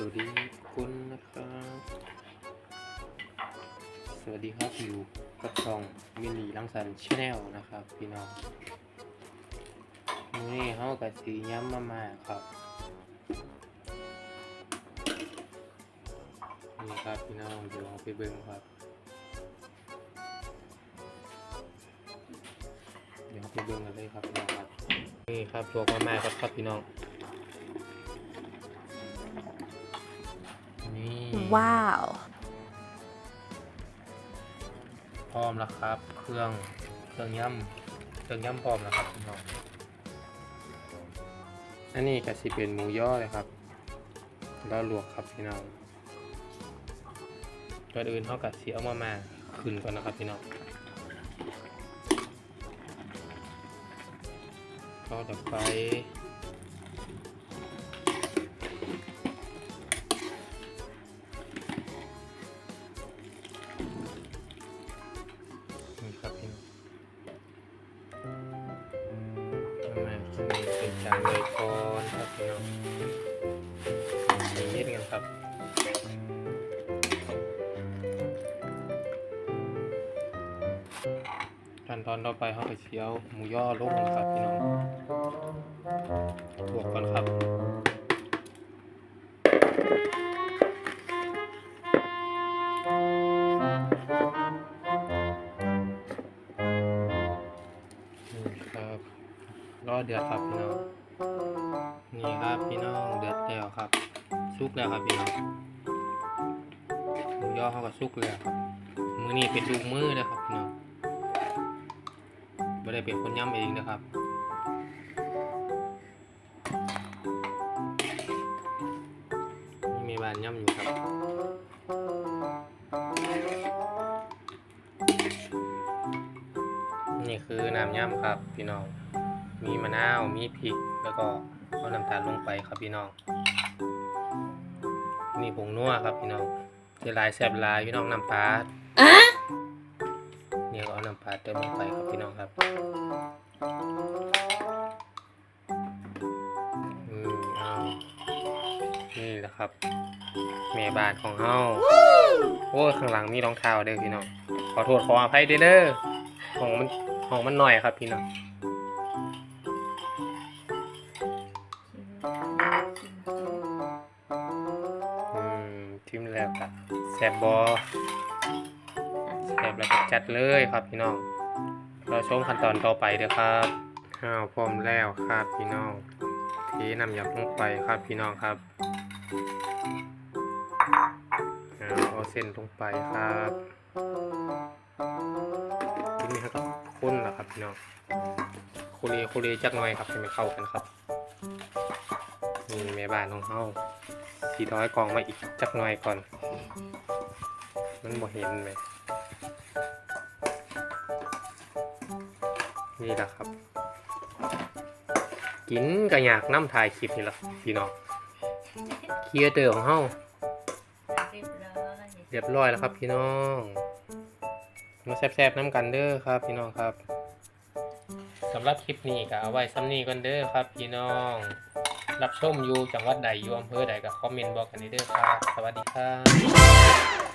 สวัสดีทุกคนนะครับ สวัสดีครับอยู่กับช่องมินีลังสรรค์ชาแนลนะครับ พี่น้องนี่เขากับสีย้ำมามาครับนี่ครับพี่น้องเดี๋ยวเราไปเบิ่งครับ เดี๋ยวเราไปเบิ่งกันเลยครับพี่น้องครับนี่ครับลวกมามาครับครับพี่น้อง ว้าว พร้อมแล้วครับ เครื่อง เครื่องย่ำเครื่องย่ำพร้อมแล้วครับพี่น้อง อันนี้ก็สิเป็นหมูย่อเลยครับ แล้วลวกครับพี่น้องก่อนอื่นเขากัดสีเอามามาขึ้นก่อนนะครับพี่น้องก็ดับไฟ เอามาที่นี่เป็นจานเลยก่อนครับพี่น้องสีนิดกันครับขั้นตอนต่อไปเขาไปเชียวหมูย่อลงนะครับพี่น้องลวกก่อนครับ รอเดือดครับพี่น้องนี่ครับพี่น้องเดือดแล้วครับสุกแล้วครับพี่น้องหมูยอเขาก็สุกแล้วครับมือนี่เป็นลูกมือเลยครับพี่น้องไม่ได้เป็นคนย่ำเองนะครับมีบานย่ำอยู่ครับนี่คือน้ำย่ำครับพี่น้อง มีมะนาว มีพริก แล้วก็เอาน้ำตาลลงไปครับพี่น้อง นี่ผงนัวครับพี่น้องเจลายแซบหลายพี่น้องน้ำปลาเนี่ยก็เอาน้ำปลาเติมลงไปครับพี่น้องครับอืมเอานี่แหละครับแม่บ้านของเฮาโอ้ยข้างหลังมีรองเท้าเด้อพี่น้อง ขอโทษขออภัยเด้อเด้อของมันของมันหน่อยครับพี่น้อง ทิมแล้วครับแสบบอแสบแล้วก็จัดเลยครับพี่น้องเราชมขั้นตอนต่อไปเด้อครับข้าวพร้อมแล้วครับพี่น้องเทน้ำยำลงไปครับพี่น้องครับเอาเส้นลงไปครับทีนี้ครับข้นแล้วครับพี่น้องคุรีคุรีจักหน่อยครับให้มันเข้ากันครับ นี่แม่บ้านของเฮาสีร้อยกองมาอีกจักหน่อยก่อน มันบ่เห็นไหมนี่แหละครับ กินกระยากน้ำถ่ายคลิปนี่แหละพี่น้องเคียร์เตอร์ของเฮาเรียบร้อยเรียบร้อยแล้วครับพี่น้องมาแซ่บๆน้ำกันเด้อครับพี่น้องครับสำหรับคลิปนี้ก็เอาไว้ซ้ำนี้กันเด้อครับพี่น้อง รับชมอยู่จังหวัดใดอยู่อำเภอใดก็คอมเมนต์บอกกันได้เด้อครับสวัสดีครับ